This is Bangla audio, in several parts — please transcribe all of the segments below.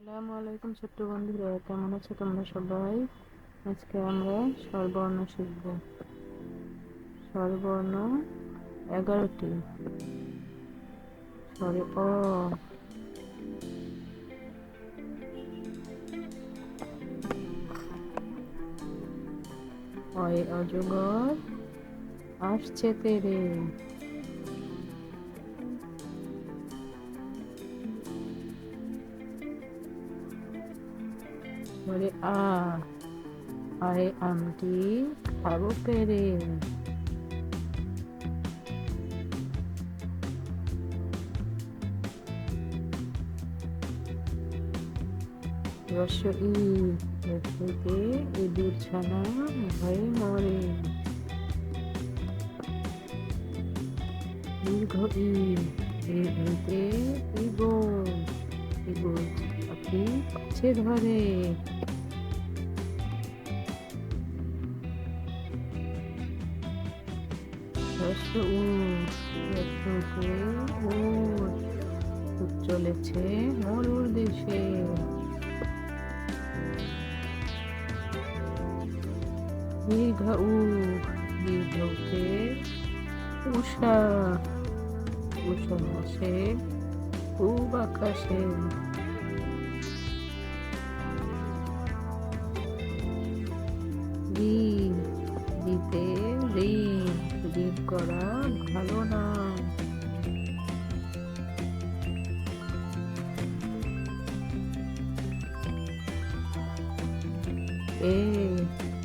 আসসালামু আলাইকুম ছোট্ট বন্ধুরা, কেমন আছো তোমরা সবাই? আজকে আমরা স্বরবর্ণ শিখব। স্বরবর্ণ এগারোটি। স্বরে অ। অয়ে অজগর, আসছে তেরে। বলে, আ, আরে আমটি খাব পেরে। রস ই থেকে ইঁদুর ছানা ভয়ে মরে। দীর্ঘ ই দীর্ঘতে ইগোল ইগোল ধরে রস্য উঠ চলেছে মরুর দেশে দীর্ঘ উ দীর্ঘকে উষা উষা আসে খুব আকাশে করা ভালো না।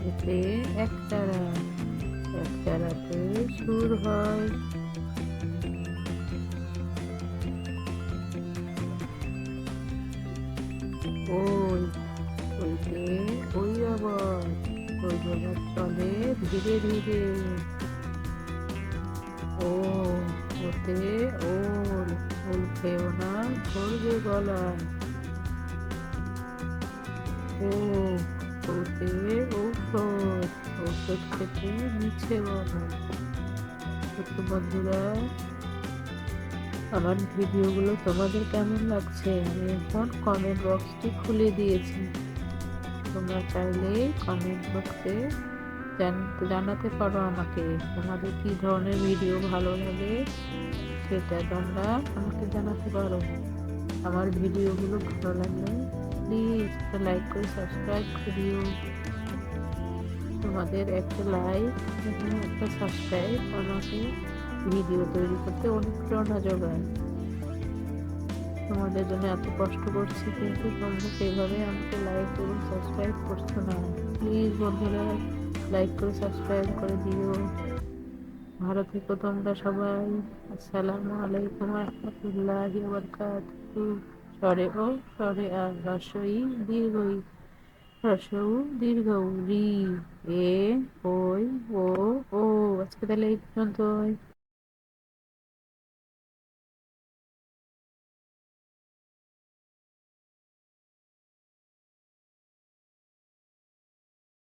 এতে একতারা একতারাতে সুর হয়। ওই, ওইতে ওই আবার, ওই জগৎ চলে ধীরে ধীরে ও ওতে ওল ওল খেও না ধরবে গলা ও ওতে ঔষধ ঔষধ খেতে মিছে বলা ছোট্ট বন্ধুরা আমার ভিডিওগুলো তোমাদের কেমন লাগছে আমি এখন কমেন্ট বক্সটি খুলে দিয়েছি তোমরা চাইলে কমেন্ট বক্সে জানাতে পারো আমাকে। তোমাদের কি ধরনের ভিডিও ভালো লাগে সেটা তোমরা আমাকে জানাতে পারো। আমার ভিডিওগুলো ভালো লাগলে প্লিজ একটা লাইক করে সাবস্ক্রাইব করিও। তোমাদের একটা লাইক এবং একটা সাবস্ক্রাইব আমাকে ভিডিও তৈরি করতে অনুপ্রেরণা যোগায়। তোমাদের জন্য এত কষ্ট করছি কিন্তু তোমরা সেভাবে আমাকে লাইক এবং সাবস্ক্রাইব করছ না। প্লিজ বন্ধুরা লাইক করে সাবস্ক্রাইব করে দিও। ভালো থেকো তোমরা সবাই। আসসালামু আলাইকুম রহমতুল্লাহি সরে ও সরে আর রসই দীর্ঘই। রসৌ দীর্ঘ রি এ, ওই, ও ও। আজকে তাহলে এই পর্যন্ত